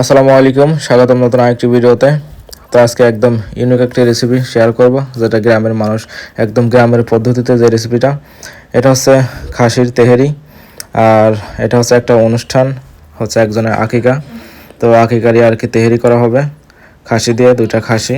আসসালামু আলাইকুম, স্বাগতম নতুন আরেকটি ভিডিওতে। তো আজকে একদম ইউনিক একটি রেসিপি শেয়ার করব, যেটা গ্রামের মানুষ একদম গ্রামের পদ্ধতিতে যে রেসিপিটা এটা হচ্ছে খাসির তেহেরি, আর এটা হচ্ছে একটা অনুষ্ঠান, হচ্ছে একজনের আকিকা। তো আকিকারই আর কি তেহেরি করা হবে, খাসি দিয়ে দুইটা খাসি,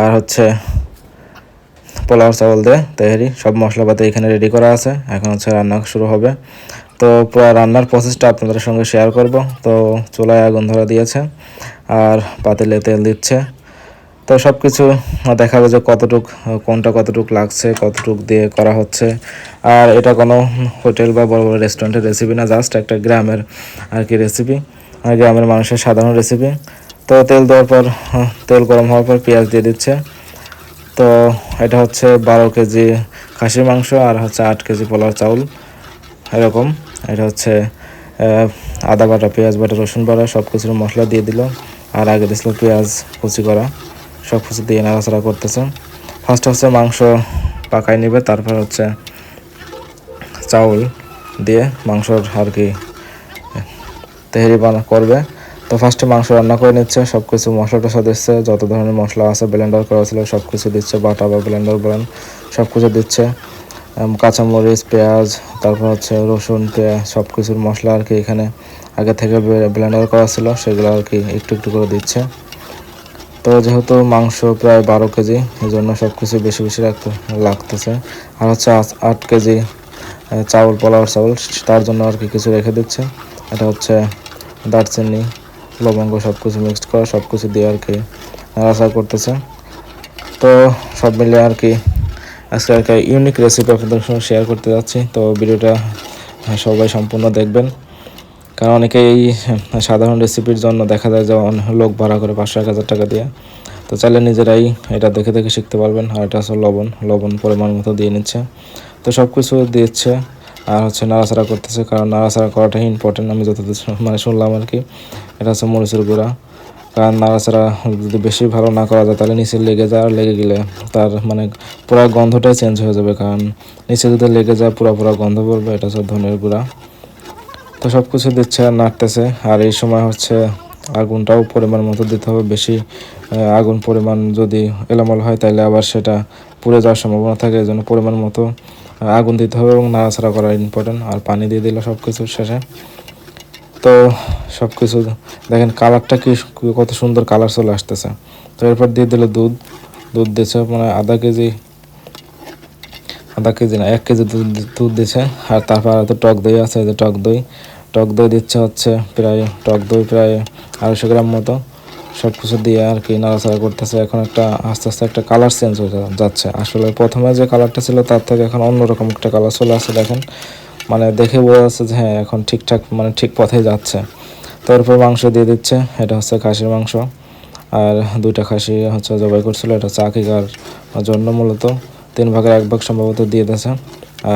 আর হচ্ছে পোলাও চাউল দিয়ে তেহেরি, সব মশলাপাতি এখানে রেডি করা আছে। এখন হচ্ছে রান্না শুরু হবে। তো পুরো রান্নার প্রসেসটা আপনাদের সঙ্গে শেয়ার করব। তো চুলায় আগুন ধরা দিয়েছে আর পাতিলে তেল দিচ্ছে। তো সব কিছু দেখাবো যে কতটুক, কোনটা কতটুক লাগছে, কতটুক দিয়ে করা হচ্ছে। আর এটা কোনো হোটেল বা বড় বড় রেস্টুরেন্টের রেসিপি না জাস্ট একটা গ্রামের আর কি রেসিপি গ্রামের মানুষের সাধারণ রেসিপি তো তেল দেওয়ার পর তেল গরম হওয়ার পর পেঁয়াজ দিয়ে দিচ্ছে। তো এটা হচ্ছে বারো কেজি খাসির মাংস আর হচ্ছে আট কেজি পোলাও চাউল, এরকম। এটা হচ্ছে আদা বাটা, পেঁয়াজ বাটা, রসুন বাটা সব কিছুর মশলা দিয়ে দিল। আর আগে দিছিল পেঁয়াজ কুচি করা। সব কিছু দিয়ে নাড়াচাড়া করতেছে ফার্স্ট হচ্ছে মাংস পাকায় নেবে, তারপর হচ্ছে চাউল দিয়ে মাংসর আর কি, তেহারি বানা, করবে। তো ফার্স্টে মাংস রান্না করে নিচ্ছে সব কিছু মশলা টশলা দিচ্ছে, যত ধরনের মশলা আছে ব্লেন্ডার করা ছিল সব কিছু দিচ্ছে, বাটা বা ব্লেন্ডার বলেন সব কিছু দিচ্ছে। কাঁচামরিচ, পেঁয়াজ, তারপর হচ্ছে রসুন পেঁয়াজ সব কিছুর মশলা আর কি এখানে আগে থেকে ব্লেন্ডার করা ছিল, সেগুলো আর কি একটু একটু করে দিচ্ছে। তো যেহেতু মাংস প্রায় বারো কেজি এই জন্য সব কিছু বেশি বেশি রাখতে, লাগতেছে। আর হচ্ছে আট- কেজি চাউল, পোলাওর চাউল, তার জন্য আর কি কিছু রেখে দিচ্ছে। এটা হচ্ছে দারচিনি, লবঙ্গ সব কিছু মিক্সড করা সব কিছু দিয়ে আর কি নাড়াচাড়া করতেছে। তো সব মিলে আর কি আজকে কি ইউনিক রেসিপি আপনাদের সঙ্গে শেয়ার করতে যাচ্ছি। তো ভিডিওটা হ্যাঁ, সবাই সম্পূর্ণ দেখবেন। কারণ অনেকে এই সাধারণ রেসিপির জন্য দেখা যায় যে অনেক লোক ভাড়া করে পাঁচশো এক হাজার টাকা দিয়ে। তো চাইলে নিজেরাই এটা দেখে দেখে শিখতে পারবেন। আর এটা হচ্ছে লবণ লবণ পরিমাণ মতো দিয়ে নিচ্ছে। তো সব কিছু দিচ্ছে আর হচ্ছে নাড়াচাড়া করতেছে। কারণ নাড়াচাড়া করাটাই ইম্পর্টেন্ট আমি যতদূর মানে শুনলাম আর কি। এটা হচ্ছে মরিচের গুঁড়া। কারণ নাড়াচাড়া যদি বেশি ভালো না করা যায়, তাহলে নিচে লেগে যায় আর লেগে গেলে তার মানে পুরো গন্ধটাই চেঞ্জ হয়ে যাবে। কারণ নিচে যদি লেগে যায়, পুরো পুরো গন্ধ পড়বে, এটা হচ্ছে ধনের গুঁড়া। তো সব কিছু দিচ্ছে আর নাড়তেছে। আর এই সময় হচ্ছে আগুনটাও পরিমাণ মতো দিতে হবে। বেশি আগুন পরিমাণ যদি এলোমেলো হয়, তাহলে আবার সেটা পুড়ে যাওয়ার সম্ভাবনা থাকে। এই জন্য পরিমাণ মতো আগুন দিতে হবে এবং নাড়াচাড়া করা ইম্পর্টেন্ট আর পানি দিয়ে দিলে সব কিছুর শেষে। তো সব কিছু দেখেন কালারটা কি কত সুন্দর কালার চলে আসতেছে। তো এরপর দিয়ে দিল দুধ। দুধ দিয়েছে মানে আধা কেজি আধা কেজি না, এক কেজি দুধ দুধ দিচ্ছে আর তারপর তো টক দই আছে যে টক দই। টক দই দিচ্ছে হচ্ছে প্রায়, টক দই প্রায় আড়াইশো গ্রাম মতো। সব কিছু দিয়ে আর কি নাড়াচাড়া করতেছে। এখন একটা আস্তে আস্তে একটা কালার চেঞ্জ হয়ে যাচ্ছে। আসলে প্রথমে যে কালারটা ছিল তার থেকে এখন অন্যরকম একটা কালার চলে আসছে দেখেন। মানে দেখে বোঝা যাচ্ছে যে হ্যাঁ এখন ঠিকঠাক মানে ঠিক পথে যাচ্ছে। তারপর মাংস দিয়ে দিচ্ছে, এটা হচ্ছে খাসির মাংস। আর দুইটা খাসি হচ্ছে জবাই করছিল, এটা হচ্ছে আকিকার জন্য মূলত। তিন ভাগের এক ভাগ সম্ভবত দিয়ে দিয়েছে।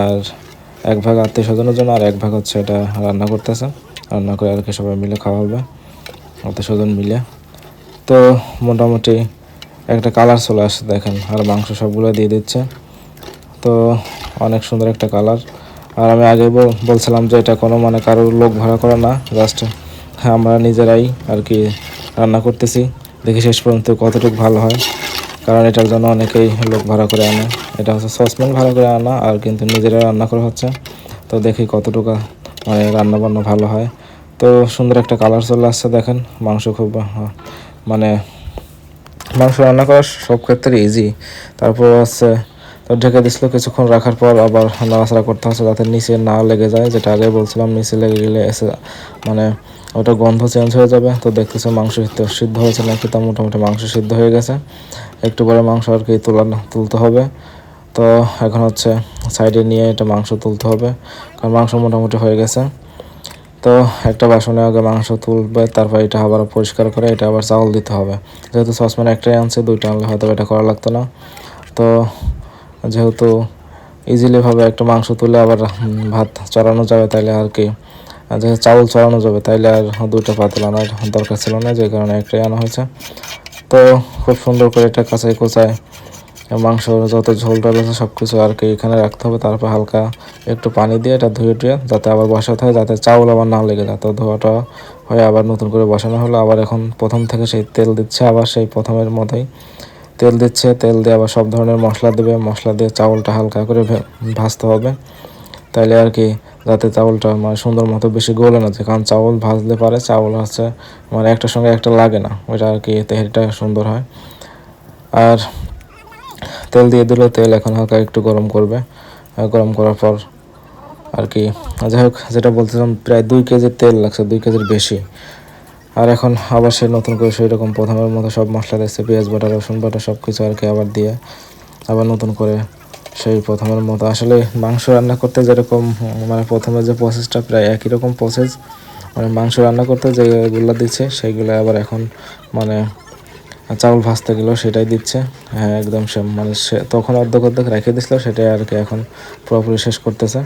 আর এক ভাগ আত্মীয় স্বজনের জন্য আর এক ভাগ হচ্ছে এটা রান্না করতেছে। রান্না করে আর কি সবাই মিলে খাওয়া হবে আত্মীয় স্বজন মিলে। তো মোটামুটি একটা কালার চলে আসছে, দেখেন। আর মাংস সবগুলো দিয়ে দিচ্ছে। তো অনেক সুন্দর একটা কালার। আর আমি আগে বলছিলাম যে এটা কোনো মানে কারোর লোক ভাড়া করা না, জাস্ট আমরা নিজেরাই আর কি রান্না করতেছি। দেখি শেষ পর্যন্ত কতটুকু ভালো হয়। কারণ এটার জন্য অনেকেই লোক ভাড়া করে আনে। এটা হচ্ছে সসপ্যান ভাড়া করে আনা, আর কিন্তু নিজেরা রান্না করা হচ্ছে। তো দেখি কতটুকু মানে রান্না বান্না ভালো হয়। তো সুন্দর একটা কালার চলে আসছে, দেখেন। মাংস খুব মানে মাংস রান্না করা সব ক্ষেত্রে ইজি তারপর হচ্ছে, তো ঢেকে দিছিল কিছুক্ষণ রাখার পর আবার নাড়াচাড়া করতে হচ্ছে যাতে নিচে না লেগে যায়, যেটা আগে বলছিলাম, নিচে লেগে গেলে এসে মানে ওটা গন্ধ চেঞ্জ হয়ে যাবে। তো দেখতেছে মাংস সিদ্ধ- হয়েছে নাকি? তা মোটামুটি মাংস সিদ্ধ হয়ে গেছে। একটু পরে মাংস আর কি তোলানো তুলতে হবে। তো এখন হচ্ছে সাইডে নিয়ে এটা মাংস তুলতে হবে। কারণ মাংস মোটামুটি হয়ে গেছে। তো একটা বাসনে আগে মাংস তুলবে, তারপর এটা আবার পরিষ্কার করে এটা আবার চাউল দিতে হবে। যেহেতু সসপ্যান একটাই আনছে, দুইটা আনলে হয়তো এটা করা লাগতো না। তো যেহেতু ইজিলিভাবে একটা মাংস তুলে আবার ভাত চড়ানো যাবে তাইলে আর কি যেহেতু চাউল চড়ানো যাবে, তাইলে আর দুইটা পাতিল আনার দরকার ছিল না, যে কারণে একটাই আনা হয়েছে। তো খুব সুন্দর করে এটা কাঁচাই কোচায় মাংস, যত ঝোলটা রয়েছে সব কিছু আর কি এখানে রাখতে হবে। তারপর হালকা একটু পানি দিয়ে এটা ধুয়ে টুয়ে, যাতে আবার বসাতে হয়, যাতে চাউল আবার না লেগে যায়। তো ধোয়াটা হয়ে আবার নতুন করে বসানো হলো। আবার এখন প্রথম থেকে সেই তেল দিচ্ছে, আবার সেই প্রথমের মতোই তেল দিচ্ছে। তেল দিয়ে আবার সব ধরনের মশলা দেবে। মশলা দিয়ে চাউলটা হালকা করে ভাজতে হবে। তাইলে আর কি যাতে চাউলটা মানে সুন্দর মতো বেশি গলে না যায়, কারণ চাউল ভাজলে পারে, চাউল হচ্ছে মানে একটার সঙ্গে একটা লাগে না, ওইটা আর কি তেহারিটা সুন্দর হয়। আর তেল দিয়ে দিল, তেল এখন হালকা একটু গরম করবে। গরম করার পর আর কি যাই হোক, যেটা বলছিলাম প্রায় দুই কেজির তেল লাগছে, দুই কেজির বেশি। আর এখন আবার সে নতুন করে সেই রকম প্রথমের মতো সব মশলা দিচ্ছে পেঁয়াজ, বাটা, রসুন বাটা সব কিছু আর কি আবার দিয়ে আবার নতুন করে সেই প্রথমের মতো। আসলে মাংস রান্না করতে যেরকম মানে প্রথমে যে প্রসেসটা প্রায় একই রকম প্রসেস মানে মাংস রান্না করতে যেগুলো দিচ্ছে, সেইগুলো আবার এখন মানে চাউল ভাজতে গেলেও সেটাই দিচ্ছে। হ্যাঁ একদম সে মানে সে তখন অর্ধেক অর্ধেক রেখে দিছিল, সেটাই আর কি এখন পুরোপুরি শেষ করতেছে।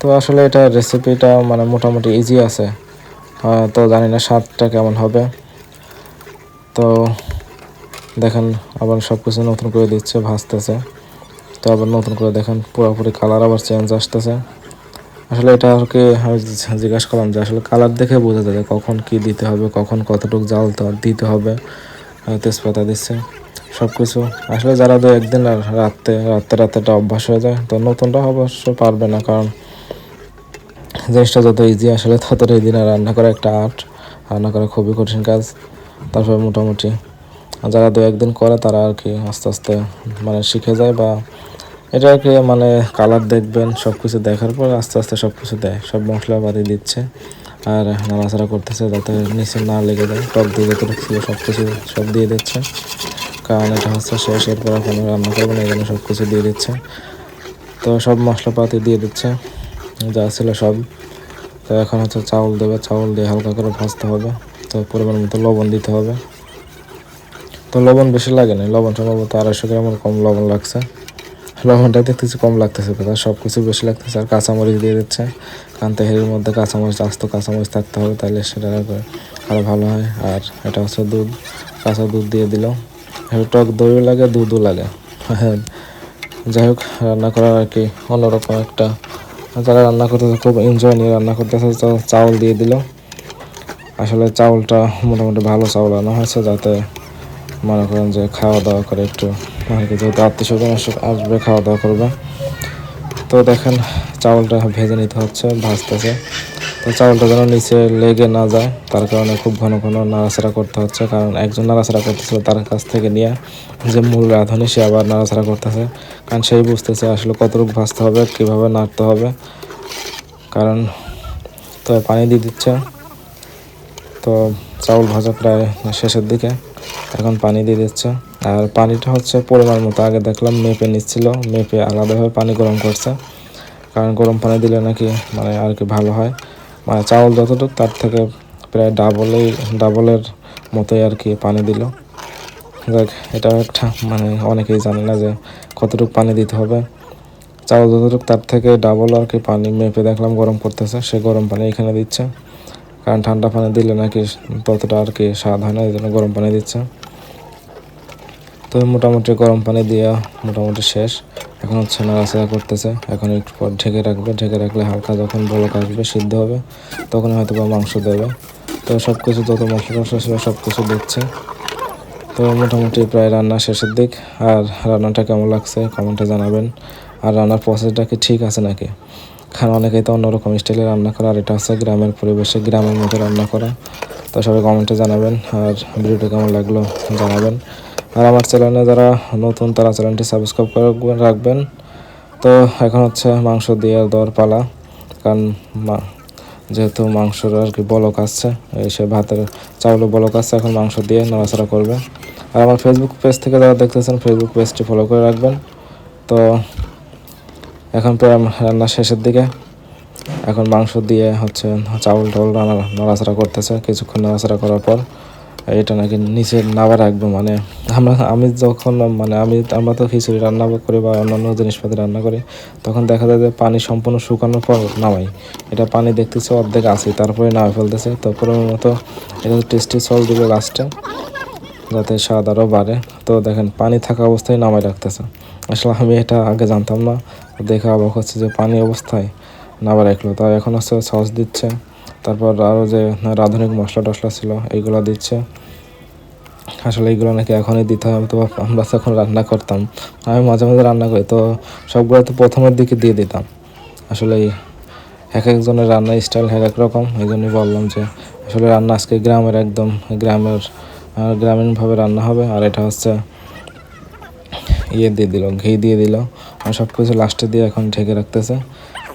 তো আসলে এটা রেসিপিটা মানে মোটামুটি ইজি আছে। তো জানি না স্বাদটা কেমন হবে। তো দেখেন, আবার সব কিছু নতুন করে দিচ্ছে, ভাজতেছে। তো আবার নতুন করে দেখেন, পুরোপুরি কালার আবার চেঞ্জ আসতেছে। আসলে এটা আর কি আমি জিজ্ঞাসা করলাম যে আসলে কালার দেখে বোঝা যাবে কখন কি দিতে হবে, কখন কতটুকু জাল তা- দিতে হবে তেজপাতা দিচ্ছে সব কিছু আসলে যারা দু একদিন আর রাত্রে রাত্রে রাত্রেটা অভ্যাস হয়ে যায়, তো নতুনটা অবশ্য পারবে না কারণ জিনিসটা যত ইজি আসলে ততটাই দিন আর রান্না করা একটা আর্ট রান্না করা খুবই কঠিন কাজ, তারপরে মোটামুটি। যারা দু একদিন করে তারা আর কি আস্তে আস্তে মানে শিখে যায় বা এটা আর কি মানে কালার দেখবেন সব কিছু দেখার পর আস্তে আস্তে সব কিছু দেয়, সব মশলা মশলাপাতি দিচ্ছে। আর নাড়াচাড়া করতেছে যাতে নিচে না লেগে যায়, টক দিয়ে যতটুকু ছিল সব কিছু সব দিয়ে দিচ্ছে। কারণ এটা হচ্ছে শেষ, এরপর কোনো রান্না করবে না জন্য সব কিছু দিয়ে দিচ্ছে। তো সব মশলাপাতি দিয়ে দিচ্ছে, যা ছিল সব। তো এখন হচ্ছে চাউল দেবে, চাউল দিয়ে হালকা করে ভাজতে হবে। তো পরিমাণ মতো লবণ দিতে হবে। তো লবণ বেশি লাগে না, লবণ সম্ভবত আড়াইশো গ্রামের কম লবণ লাগছে। লবণটা দেখতেছি কম লাগতেছে কথা সব কিছু বেশি লাগতেছে, আর কাঁচামরিচ দিয়ে দিচ্ছে। কারণ তেহেরির মধ্যে কাঁচামরিচ, আস্ত কাঁচামরিচ থাকতে হবে, তাহলে সেটা আর আরও ভালো হয়। আর এটা হচ্ছে দুধ, কাঁচা দুধ দিয়ে দিল টক দইও লাগে, দুধও লাগে। হ্যাঁ যাই হোক, রান্না করার আর কি অন্যরকম একটা। যারা রান্না করতেছে খুব এনজয় নিয়ে রান্না করতেছে চাউল দিয়ে দিল। আসলে চাউলটা মোটামুটি ভালো চাউল আনা হয়েছে, যাতে মনে করেন যে খাওয়া দাওয়া করে একটু আর যেহেতু আত্মীয় স্বজন আসবে খাওয়া দাওয়া করবে। তো দেখেন, চাউলটা ভেজে নিতে হচ্ছে, ভাজতেছে। তো চাউলটা যেন নিচে লেগে না যায়, তার কারণে খুব ঘন ঘন নাড়াচাড়া করতে হচ্ছে। কারণ একজন নাড়াচাড়া করতেছিল তার কাছ থেকে নিয়ে, যে মূল রাঁধুনি, সে আবার নাড়াচাড়া করতেছে। কারণ সেই বুঝতেছে আসলে কতটুকু ভাজতে হবে, কীভাবে নাড়তে হবে। কারণ তো পানি দিয়ে দিচ্ছে। তো চাউল ভাজা প্রায় শেষের দিকে, এখন পানি দিয়ে দিচ্ছে। আর পানিটা হচ্ছে পরিমাণ মতো। আগে দেখলাম মেপে নিচ্ছিল, মেপে আলাদাভাবে পানি গরম করছে। কারণ গরম পানি দিলে নাকি মানে আর কি ভালো হয়। মানে চাউল যতটুকু তার থেকে প্রায় ডাবলেই ডাবলের মতোই আর কি পানি দিল। দেখ এটাও একটা মানে অনেকেই জানে না যে কতটুকু পানি দিতে হবে। চাউল যতটুকু তার থেকে ডাবল আর কি পানি মেপে দেখলাম গরম করতেছে, সে গরম পানি এখানে দিচ্ছে। কারণ ঠান্ডা পানি দিলে নাকি ততটা আর কি স্বাদ হয় না, এই জন্য গরম পানি দিচ্ছে। তো মোটামুটি গরম পানি দেওয়া মোটামুটি শেষ। এখন হচ্ছে নাড়াচাড়া করতেছে। এখন একটু পর ঢেকে রাখবে। ঢেকে রাখলে হালকা যখন বলক আসবে, সিদ্ধ হবে তখন হয়তো বা মাংস দেবে। তো সব কিছু যত মশলা টশলা ছিল সব কিছু দিচ্ছে। তো মোটামুটি প্রায় রান্না শেষের দিক। আর রান্নাটা কেমন লাগছে কমেন্টে জানাবেন। আর রান্নার প্রসেসটা কি ঠিক আছে নাকি? কারণ অনেকেই তো অন্যরকম স্টাইলে রান্না করা। আর এটা হচ্ছে গ্রামের পরিবেশে, গ্রামের মতো রান্না করা। তো সবাই কমেন্টে জানাবেন। আর ভিডিওটা কেমন লাগল জানাবেন। আর আমার চ্যানেলে যারা নতুন, তারা চ্যানেলটি সাবস্ক্রাইব করে রাখবেন। তো এখন হচ্ছে মাংস দিয়ে দেওয়ার পালা। কারণ যেহেতু মাংসর আর কি বলক আসছে সে ভাতের চাউলে বলক আসছে এখন মাংস দিয়ে নাড়াচাড়া করবে। আর আমার ফেসবুক পেজ থেকে যারা দেখতেছেন ফেসবুক পেজটি ফলো করে রাখবেন। তো এখন প্রায় রান্না শেষের দিকে। এখন মাংস দিয়ে হচ্ছে চাউল টাউল রান্না, নাড়াচাড়া করতেছে, কিছুক্ষণ নাড়াচাড়া করার পর। এটা নাকি নিচে নাবা রাখব মানে আমরা, আমি যখন মানে আমি, আমরা তো খিচুড়ি রান্না করি বা অন্যান্য জিনিসপাতি রান্না করি, তখন দেখা যায় যে পানি সম্পূর্ণ শুকানোর পর নামাই। এটা পানি দেখতেছে অর্ধেক আছে, তারপরে নামে ফেলতেছে। তারপরে মতো এটা টেস্টি সস দিবে লাস্টে যাতে স্বাদ আরও বাড়ে। তো দেখেন, পানি থাকা অবস্থায় নামাই রাখতেছে। আসলে আমি এটা আগে জানতাম না, দেখে অবাক হচ্ছে যে পানি অবস্থায় নামা রাখল। তাই এখন হচ্ছে সস দিচ্ছে। তারপর আরও যে রাঁধুনিক মশলা টশলা ছিল এইগুলো দিচ্ছে। আসলে এইগুলো নাকি এখনই দিতে হবে তো আমরা তখন রান্না করতাম। আমি মাঝে মাঝে রান্না করি, তো সবগুলো তো প্রথমের দিকে দিয়ে দিতাম। আসলে এক একজনের রান্নার স্টাইল এক এক রকম এই জন্যই বললাম যে আসলে রান্না আজকে গ্রামের একদম, গ্রামের গ্রামীণভাবে রান্না হবে, আর এটা হচ্ছে ইয়ে দিয়ে দিল, ঘি দিয়ে দিল। আর সব কিছু লাস্টে দিয়ে এখন ঢেকে রাখতেছে।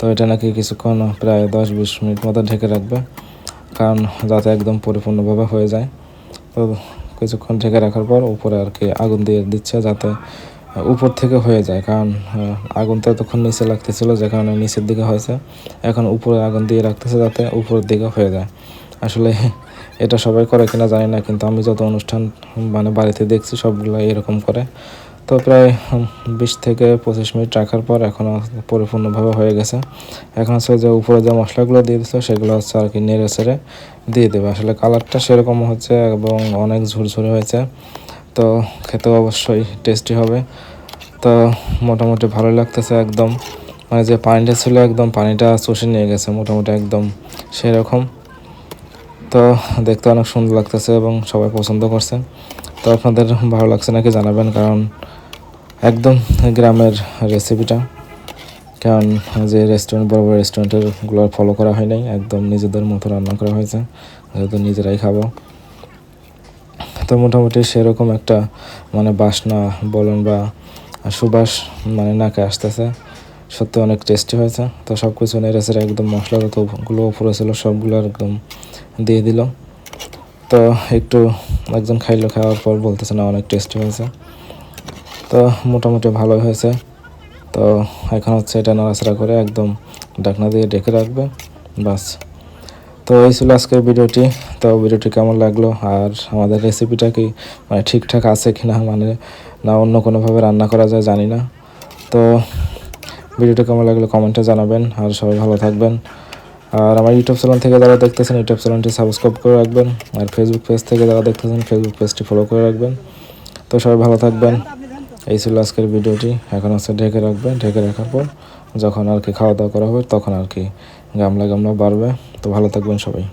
তো এটা নাকি কিছুক্ষণ প্রায় দশ বিশ মিনিট মতো ঢেকে রাখবে, কারণ যাতে একদম পরিপূর্ণভাবে হয়ে যায়। তো কিছুক্ষণ ঢেকে রাখার পর উপরে আর কি আগুন দিয়ে দিচ্ছে যাতে উপর থেকে হয়ে যায়, কারণ আগুন তো এতক্ষণ নিচে লাগতেছিল যে কারণে নিচের দিকে হয়েছে। এখন উপরে আগুন দিয়ে রাখতেছে যাতে উপরের দিকে হয়ে যায়। আসলে এটা সবাই করে কিনা জানি না, কিন্তু আমি যত অনুষ্ঠান মানে বাড়িতে দেখছি সবগুলো এরকম করে। তো প্রায় বিশ থেকে পঁচিশ মিনিট রাখার পর এখন পরিপূর্ণভাবে হয়ে গেছে। এখন হচ্ছে যে উপরে যে মশলাগুলো দিয়ে দিচ্ছে সেগুলো হচ্ছে আর কি নেড়ে চেড়ে দিয়ে দেবে। আসলে কালারটা সেরকম হচ্ছে এবং অনেক ঝুরঝুরে হয়েছে, তো খেতেও অবশ্যই টেস্টি হবে। তো মোটামুটি ভালো লাগতেছে একদম। মানে যে পানিটা ছিল একদম, পানিটা চষে নিয়ে গেছে মোটামুটি একদম সেরকম। তো দেখতে অনেক সুন্দর লাগতেছে এবং সবাই পছন্দ করছে। তো আপনাদের ভালো লাগছে নাকি জানাবেন? কারণ একদম গ্রামের রেসিপিটা কারণ যে রেস্টুরেন্ট বড় বড় রেস্টুরেন্টেরগুলো ফলো করা হয় নাই, একদম নিজেদের মতো রান্না করা হয়েছে, যেহেতু নিজেরাই খাব। তো মোটামুটি সেরকম একটা মানে বাসনা, বলেন বা সুবাস মানে নাকে আসতেছে। সত্যি অনেক টেস্টি হয়েছে। তো সব কিছু নেড়েছে একদম মশলা যতগুলো উপরে ছিল, সবগুলো একদম দিয়ে দিল। তো একটু একজন খাইলো, খাওয়ার পর বলতেছে, না, অনেক টেস্টি হয়েছে। তো মোটামুটি ভালোই হয়েছে। তো এখন হচ্ছে এটা নাড়াচাড়া করে একদম ডাকনা দিয়ে ডেকে রাখবে, বাস। তো এই ছিল আজকের ভিডিওটি। তো ভিডিওটি কেমন লাগল? আর আমাদের রেসিপিটা কি মানে ঠিকঠাক আছে কি না মানে না অন্য কোনোভাবে রান্না করা যায় জানি না। তো ভিডিওটা কেমন লাগল? কমেন্টে জানাবেন। আর সবাই ভালো থাকবেন। আর আমার ইউটিউব চ্যানেল থেকে যারা দেখতেছেন ইউটিউব চ্যানেলটি সাবস্ক্রাইব করে রাখবেন। আর ফেসবুক পেজ থেকে যারা দেখতেছেন ফেসবুক পেজটি ফলো করে রাখবেন। তো সবাই ভালো থাকবেন। এই ছিল আজকের ভিডিওটি। এখন হচ্ছে ঢেকে রাখবেন। ঢেকে রাখার পর যখন আর কি খাওয়া দাওয়া করা হবে, তখন আর কি গামলা গামলা বাড়বে। তো ভালো থাকবেন সবাই।